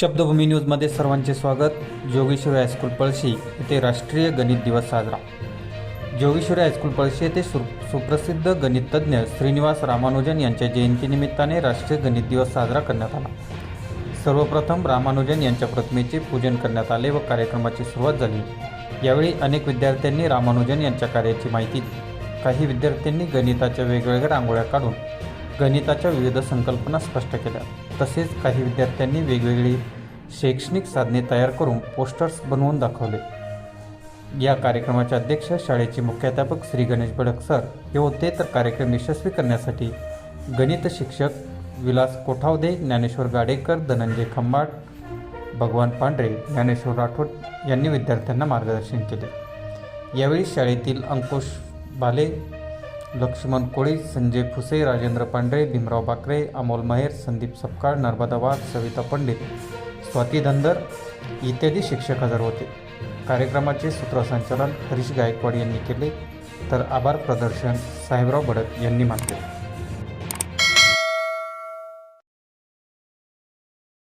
शब्दभूमी न्यूजमध्ये सर्वांचे स्वागत. जोगेश्वरी हायस्कूल पळशी येथे राष्ट्रीय गणित दिवस साजरा. जोगेश्वरी हायस्कूल पळशी येथे सु सुप्रसिद्ध गणिततज्ञ श्रीनिवास रामानुजन यांच्या जयंतीनिमित्ताने राष्ट्रीय गणित दिवस साजरा करण्यात आला. सर्वप्रथम रामानुजन यांच्या प्रतिमेचे पूजन करण्यात आले व कार्यक्रमाची सुरुवात झाली. यावेळी अनेक विद्यार्थ्यांनी रामानुजन यांच्या कार्याची माहिती दिली. काही विद्यार्थ्यांनी गणिताच्या वेगवेगळ्या रांगोळ्या काढून गणिताच्या विविध संकल्पना स्पष्ट केल्या. तसेच काही विद्यार्थ्यांनी वेगवेगळी शैक्षणिक साधने तयार करून पोस्टर्स बनवून दाखवले. या कार्यक्रमाचे अध्यक्ष शाळेचे मुख्याध्यापक श्री गणेश भडक सर. हे होते तर कार्यक्रम यशस्वी करण्यासाठी गणित शिक्षक विलास कोठावदे ज्ञानेश्वर गाडेकर धनंजय खंबाट भगवान पांढरे ज्ञानेश्वर राठोड यांनी विद्यार्थ्यांना मार्गदर्शन केले. यावेळी शाळेतील अंकुश भाले लक्ष्मण कोळी संजय फुसे राजेंद्र पांढरे भीमराव बाकरे अमोल महेर संदीप सपकाळ नर्मदा वाघ सविता पंडित स्वाती धनगर इत्यादी शिक्षक हजर होते. कार्यक्रमाचे सूत्रसंचालन हरीश गायकवाड यांनी केले. तर आभार प्रदर्शन साहेबराव भडक यांनी मानले.